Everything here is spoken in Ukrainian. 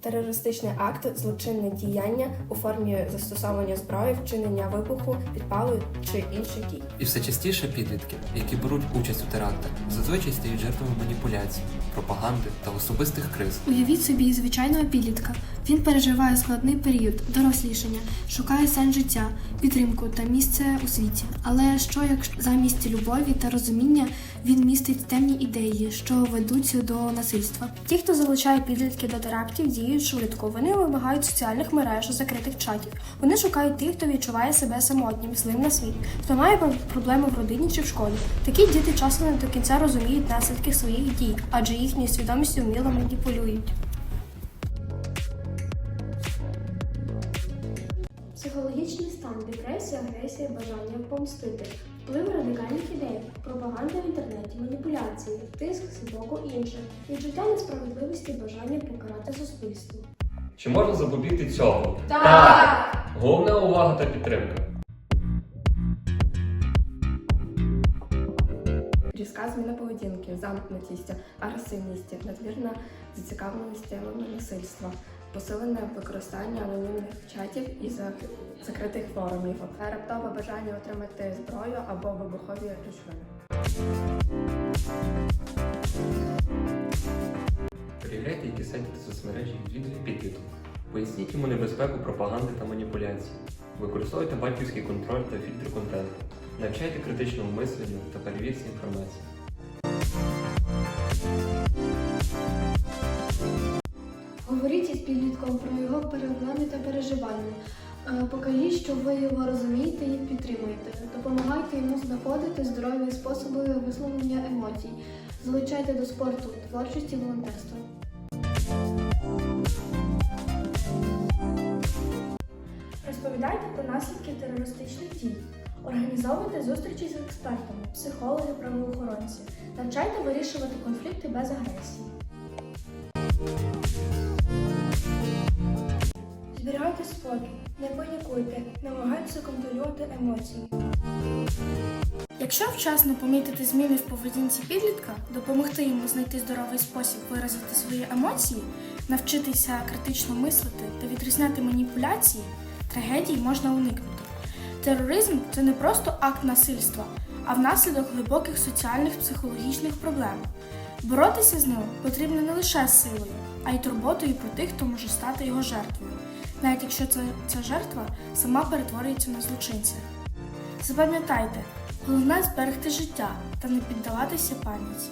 Терористичний акт злочинне діяння у формі застосовування зброї, вчинення вибуху, підпалу чи інших дій. І все частіше підлітки, які беруть участь у терактах, зазвичай стають жертвами маніпуляцій, пропаганди та особистих криз. Уявіть собі звичайного підлітка. Він переживає складний період дорослішання, шукає сенс життя, підтримку та місце у світі. Але що як замість любові та розуміння він містить темні ідеї, що ведуть до насильства? Ті, хто залучає підлітків до терактів, діють швидко. Вони вимагають соціальних мереж, закритих чатів. Вони шукають тих, хто відчуває себе самотнім, злим на світ, хто має проблеми в родині чи в школі. Такі діти часто не до кінця розуміють наслідки своїх дій, адже їхньою свідомістю вміло маніпулюють. Стан, депресія, агресія, бажання помстити, вплив радикальних ідей, пропаганда в інтернеті, маніпуляції, тиск з боку інших, відчуття несправедливості, бажання покарати суспільство. Чи можна запобігти цьому? Так! Головна увага та підтримка. Різка зміна поведінки, замкнутість, агресивність, надмірна зацікавленість темами насильства, посилене використання анонімних чатів і закритих форумів, раптове бажання отримати зброю або вибухові речовини. Перевіряйте, які сайти та соцмережі відвідує підліток. Поясніть йому небезпеку пропаганди та маніпуляцій. Використовуйте батьківський контроль та фільтр контенту. Навчайте критичному мисленню та перевірці інформації. Підлітком про його проблеми та переживання. Е, Покажіть, що ви його розумієте і підтримуєте. Допомагайте йому знаходити здорові способи висловлення емоцій. Залучайте до спорту, творчості, волонтерства. Розповідайте про наслідки терористичних дій. Організовуйте зустрічі з експертами, психологи, правоохоронці. Навчайте вирішувати конфлікти без агресії. Не панікуйте, намагайтеся контролювати емоції. Якщо вчасно помітити зміни в поведінці підлітка, допомогти йому знайти здоровий спосіб виразити свої емоції, навчитися критично мислити та відрізняти маніпуляції, трагедій можна уникнути. Тероризм це не просто акт насильства, а внаслідок глибоких соціальних психологічних проблем. Боротися з ним потрібно не лише силою, а й турботою про тих, хто може стати його жертвою, навіть якщо ця, ця жертва сама перетворюється на злочинця. Запам'ятайте, головне зберегти життя та не піддаватися паніці.